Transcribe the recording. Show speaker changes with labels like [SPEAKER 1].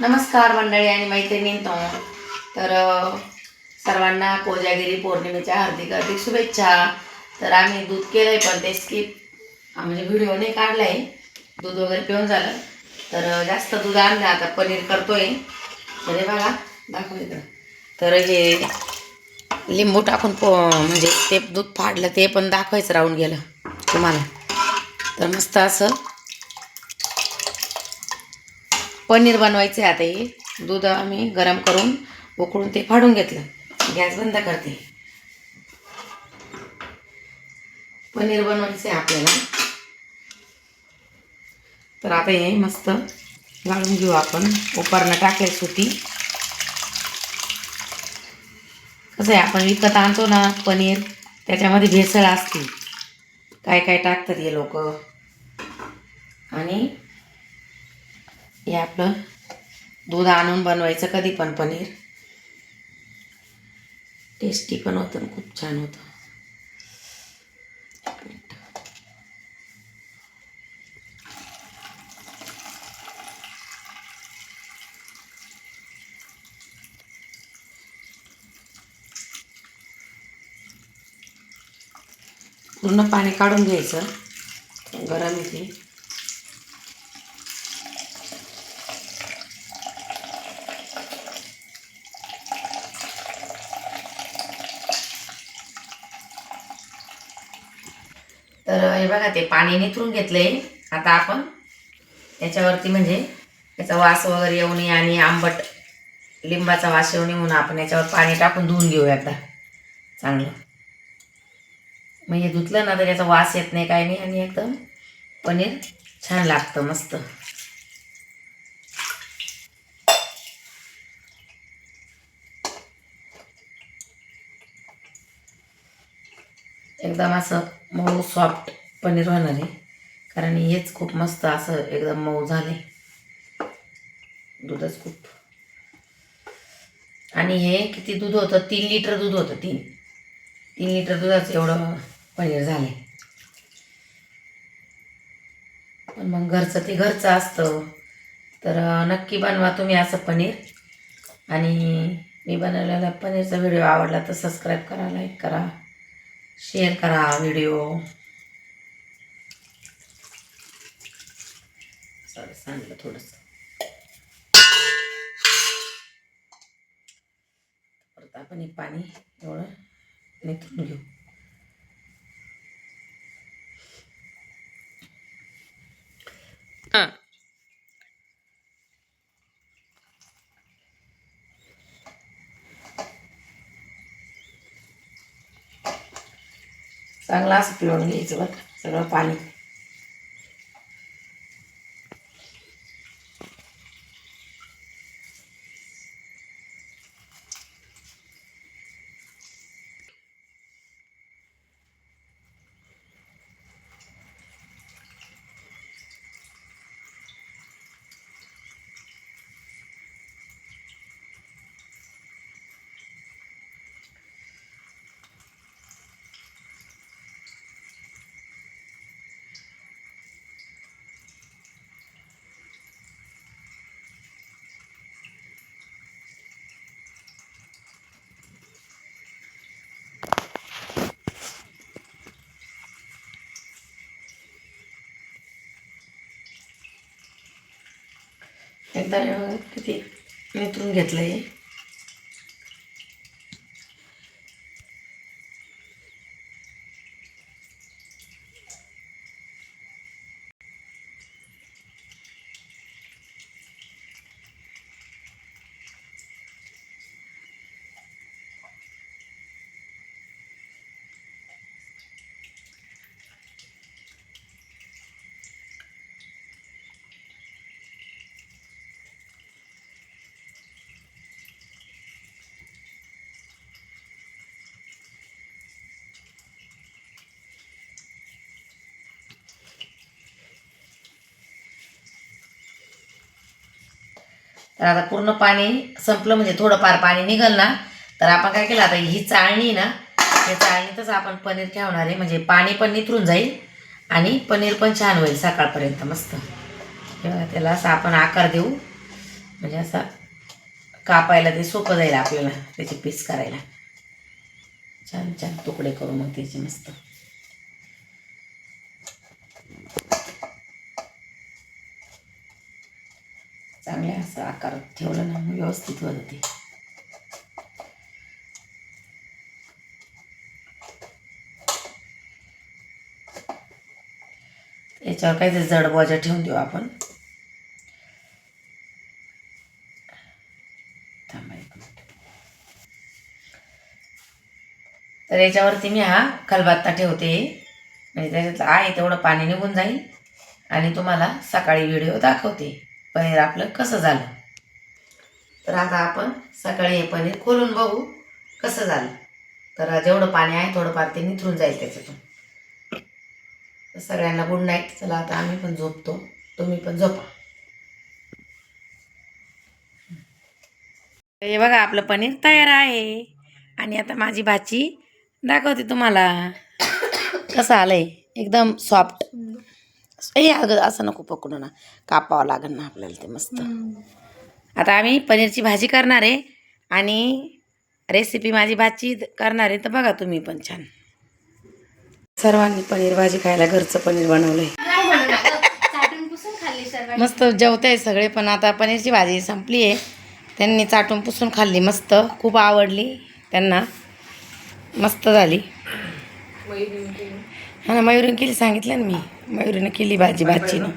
[SPEAKER 1] नमस्कार मंडळी आणि मैत्रिणींनो तर सर्वांना कोजागिरी पौर्णिमेच्या हार्दिक हार्दिक शुभेच्छा. तर आम्ही दूध केलं आहे पण ते स्किप म्हणजे व्हिडिओ नाही काढला आहे दूध वगैरे पिऊन झालं. तर जास्त दूध आणलं आता पनीर करतोय. तर बघा दाखव इकडं तर हे लिंबू टाकून पो म्हणजे ते दूध फाडलं ते पण दाखवायचं राहून गेलं तुम्हाला. तर मस्त असं पनीर बनवायचे आता हे. दूध आम्ही गरम करून उकळून ते फाडून घेतलं. गॅस बंद करते. पनीर बनवायचं आहे आपल्याला. तर आता हे मस्त गाळून घेऊ आपण. उपरणं टाकले सुती. कसं आहे आपण विकत आणतो ना पनीर त्याच्यामध्ये भेसळ असते. काय काय टाकतात हे लोक. आणि हे आपलं दूध आणून बनवायचं कधी पण पनीर. टेस्टी पण होतं आणि खूप छान होतं. पूर्ण पाणी काढून घ्यायचं. गरम येते तर हे बघा ते पाणी निथरून घेतलंय. आता आपण याच्यावरती म्हणजे याचा वास वगैरे येऊ नये आणि आंबट लिंबाचा वास येऊ नये म्हणून आपण याच्यावर पाणी टाकून धुवून घेऊ एकदा. चांगलं. म्हणजे धुतलं ना तर याचा वास येत नाही काय नाही आणि एकदम पनीर छान लागतं मस्त. एकदम असं मऊ सॉफ्ट पनीर होणार आहे. कारण हेच खूप मस्त असं एकदम मऊ झाले दूधच खूप. आणि हे किती दूध होतं? तीन लिटर दूध होतं तीन. तीन लिटर दुधाचं एवढं पनीर झाले पण मग घरचं ते घरचं असतं. तर नक्की बनवा तुम्ही असं पनीर. आणि मी बनवलेला पनीरचा व्हिडिओ आवडला तर सबस्क्राईब करा लाईक करा शेअर करा व्हिडिओ. सांडलं थोडंसं परत आपण हे पाणी एवढं निथून घेऊ हां चांगलं असं पिळून घ्यायचं का, सगळं पाणी. एकदा हे किती? निथरून घेतलं आहे तर आता पूर्ण पाणी संपलं म्हणजे थोडंफार पाणी निघल ना तर आपण काय केलं आता ही चाळणी ना या चाळणीतच आपण पनीर ठेवणार आहे. म्हणजे पाणी पण निथरून जाईल आणि पनीर पण छान होईल सकाळपर्यंत मस्त. त्याला असं आपण आकार देऊ. म्हणजे असा कापायला ते सोपं जाईल आपल्याला त्याचे पीस करायला. छान छान तुकडे करू मग त्याचे मस्त. चांगले असं आकारात ठेवलं ना व्यवस्थित होत होते याच्यावर काहीतरी जड बोजा ठेवून देऊ आपण. थांबा एक मिनिट. तर याच्यावरती मी हा खलबत्ता ठेवते. म्हणजे त्याच्यात आहे तेवढं पाणी निघून जाईल. आणि तुम्हाला सकाळी व्हिडिओ दाखवते. पनीर आपलं कसं झालं? तर आता आपण सकाळी हे पनीर खोलून बघू कसं झालं. तर जेवढं पाणी आहे थोडंफार ते निथरून जाईल त्याच्यातून. सगळ्यांना गुड नाईट चला आता आम्ही पण झोपतो. तुम्ही पण झोपा. हे बघा आपलं पनीर तयार आहे. आणि आता माझी भाची दाखवते तुम्हाला. कसं आलंय? एकदम सॉफ्ट ए अगं असं नको पकडू ना. कापावं लागेल ना आपल्याला ते मस्त. आता आम्ही पनीरची भाजी करणार आहे आणि रेसिपी माझी भाची करणार आहे तर बघा तुम्ही पण छान. सर्वांनी पनीर भाजी खायला घरचं पनीर बनवलंय.
[SPEAKER 2] चाटून पुसून खाल्ली सर्व
[SPEAKER 1] मस्त जेवताय सगळे पण आता पनीरची भाजी संपली आहे. त्यांनी चाटून पुसून खाल्ली मस्त. खूप आवडली त्यांना. मस्त झाली. हा ना मयुरीनं केली सांगितलं ना मी. मयुरीनं केली भाजी भाजीनं.